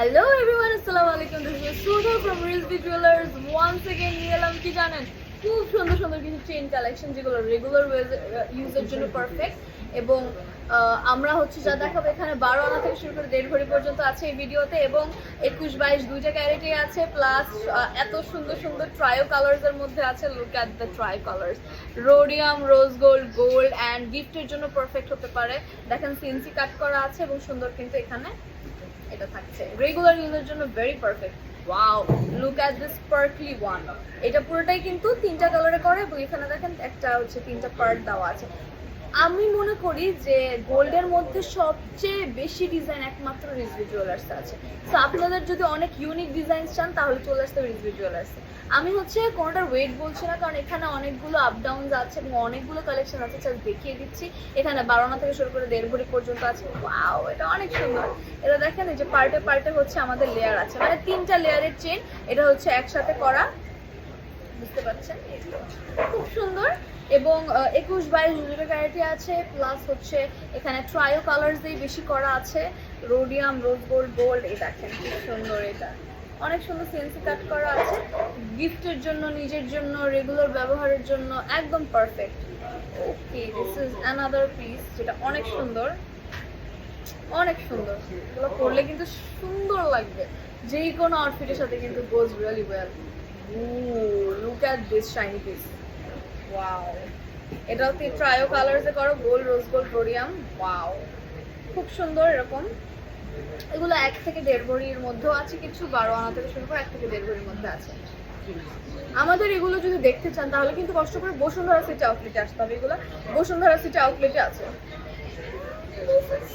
Hello everyone আসসালামু আলাইকুম this is Sudha from রিলসবি জুয়েলার্স ওয়ান্স এগেইন নিয়ে এলাম কি জানেন? খুব সুন্দর সুন্দর কিছু চেইন কালেকশন যেগুলো রেগুলার ইউজের জন্য পারফেক্ট এবং আমরা হচ্ছে যা দেখাবো এখানে বারো আনা থেকে শুরু করে দেড় ভরি পর্যন্ত আছে এই ভিডিওতে এবং একুশ, বাইশ দুইটা ক্যারেটে আছে প্লাস এত সুন্দর সুন্দর ট্রায়ো কালার্স এর মধ্যে আছে। Look at the tri colours rhodium rose gold gold and গিফটের জন্য পারফেক্ট হতে পারে। দেখেন সিএনসি কাট করা আছে এবং সুন্দর কিন্তু এখানে এটা থাকছে। রেগুলার ইউজের জন্য very perfect wow look at this sparkly one এটা পুরোটাই কিন্তু তিনটা কালারে করে এবং এখানে দেখেন একটা হচ্ছে তিনটা পার্ট দেওয়া আছে। আমি মনে করি যে গোল্ডের মধ্যে সবচেয়ে বেশি ডিজাইন একমাত্র রিজভি জুয়েলার্স আছে। তো আপনাদের যদি অনেক ইউনিক ডিজাইন চান, তাহলে চলে আসতে রিজভি জুয়েলার্সে আমি হচ্ছে কোনোটার ওয়েট বলছি না, কারণ এখানে অনেকগুলো আপ ডাউন আছে এবং অনেকগুলো কালেকশন আছে জাস্ট দেখিয়ে দিচ্ছি। এখানে বারোনা থেকে শুরু করে দেড় ভরি পর্যন্ত আছে। ওয়াও এটা অনেক সুন্দর। এটা দেখেন, এই যে পার্টে পার্টে হচ্ছে আমাদের লেয়ার আছে। মানে তিনটা লেয়ারের চেন এটা হচ্ছে একসাথে করা। বুঝতে পারছেন? খুব সুন্দর। এবং একুশ বাইশ দুটো ক্যারেটে আছে প্লাস হচ্ছে এখানে ট্রায়ো কালার্স দিয়ে বেশি করা আছে রোডিয়াম রোজ গোল্ড গোল্ড এই দেখেন খুব সুন্দর এটা। অনেক সুন্দর সেন্সি কাট করা আছে গিফটের জন্য, নিজের জন্য রেগুলার ব্যবহারের জন্য, একদম perfect okay this is another piece যেটা অনেক সুন্দর। অনেক সুন্দর। এগুলো পরলে কিন্তু সুন্দর লাগবে। যেই কোনো আউটফিটের সাথে কিন্তু goes really well look at this shiny piece wow এটাও কি ট্রায়ো কালার্সে করো gold rose gold rhodium wow খুব সুন্দর এরকম। এগুলো এক থেকে দেড় ভরির মধ্যেও আছে, কিছু বারো আনা থেকে শুরু করে এক থেকে দেড় ভরির মধ্যে আছে। আমাদের এগুলো যদি দেখতে চান, তাহলে কিন্তু কষ্ট করে বসুন্ধরা সিটি আউটলেটে আসতে হবে। এগুলো বসুন্ধরা সিটি আউটলেটে আছে।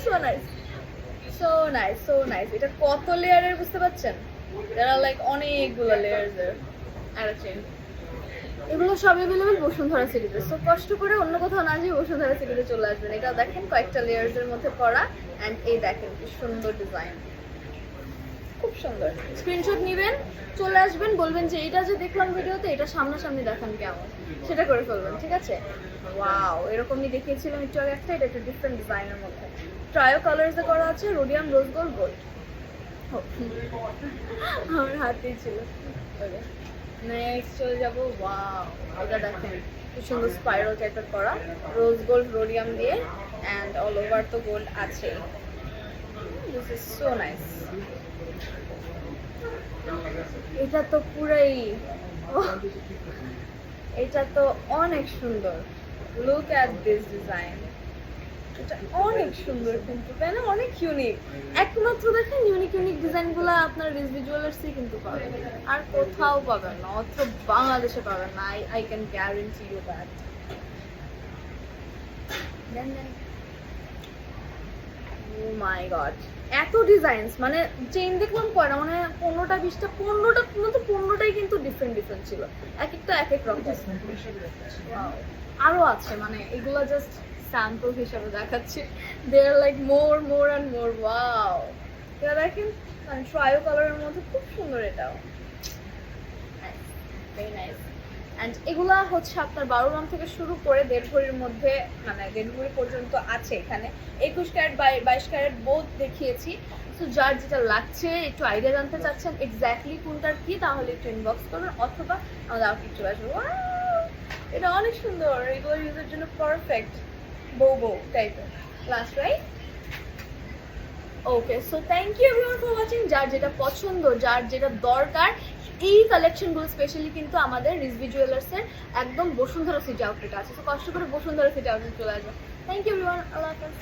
So nice so nice so nice এটা কত লেয়ারের বুঝতে পারছেন? যারা লাইক অনেকগুলো এর। একটা চেন এগুলো সব অ্যাভেলেবেল বসুন্ধরা সিটিতে। সো কষ্ট করে অন্য কোথাও না যেয়ে বসুন্ধরা সিটিতে চলে আসবেন। এটা দেখেন, কয়েকটা লেয়ার্স এর মধ্যে করা অ্যান্ড এই দেখেন, কি সুন্দর ডিজাইন খুব সুন্দর। স্ক্রিনশট নেবেন, চলে আসবেন, বলবেন যে এটা যে দেখলাম ভিডিওতে, এটা সামনাসামনি দেখান কেমন? সেটা করে ফেলবেন, ঠিক আছে? ওয়াও এরকমই দেখিয়েছিলাম একটু আগে একটা, এটা একটা ডিফারেন্ট ডিজাইনের মধ্যে। ট্রায়ো কালার্সে করা আছে রোডিয়াম রোজ গোল্ড গোল্ড আমার হাতেই ছিল। নেক্সট চলে যাব ওয়াও এটা দেখেন খুব সুন্দর স্পাইরাল টাইপের করা। রোজ গোল্ড রোডিয়াম দিয়ে অ্যান্ড অল ওভার তো গোল্ড আছে। দিস ইজ সো নাইস এটা তো পুরাই এটা তো অনেক সুন্দর। লুক অ্যাট দিস ডিজাইন অনেক সুন্দর কিন্তু, তাই না? অনেক ইউনিক একমাত্র দেখেন ইউনিক ইউনিক ডিজাইনগুলো আপনার রিজভি জুয়েলার্সই কিন্তু পাবেন। আর কোথাও পাবেন না অত্র বাংলাদেশে পাবেন না। I I can guarantee you that oh my god এত ডিজাইনস মানে চেইন দেখলাম কয়টা? মানে পনেরোটা, বিশটা, পনেরোটা মধ্যে পনেরোটাই কিন্তু ডিফারেন্ট ডিফারেন্ট ছিল। এক একটা, এক এক রকম। Wow. আরও আছে মানে এগুলো জাস্ট স্যাম্পল হিসাবে দেখাচ্ছি। They are like more more and more wow এটা দেখেন মানে ট্রায়ো কালারের মধ্যে খুব সুন্দর এটাও ভেরি নাইস অ্যান্ড এগুলা হচ্ছে আপনার বারো গ্রাম থেকে শুরু করে দেড় ভরির মধ্যে মানে দেড় ভরি পর্যন্ত আছে এখানে। একুশ ক্যারেট বাইশ ক্যারেট বোধ দেখিয়েছি। তো যার যেটা লাগছে, একটু আইডিয়া জানতে চাচ্ছেন এক্স্যাক্টলি কোনটার কি, তাহলে একটু ইনবক্স করবেন অথবা আমাদের আউটফিট চলে আসবে! এটা অনেক সুন্দর। এগুলো ইউজের জন্য পারফেক্ট বউ বউ তো last right okay so thank you everyone for watching যার যেটা পছন্দ, যার যেটা দরকার, এই কালেকশনগুলো স্পেশালি কিন্তু আমাদের রিজভি জুয়েলার্সের একদম বসুন্ধরা সিটি আউটলেট আছে। তো কষ্ট করে বসুন্ধরা সিটি আউটলেট চলে আসবে। থ্যাংক ইউ এভরিওয়ান আল্লাহ হাফেজ।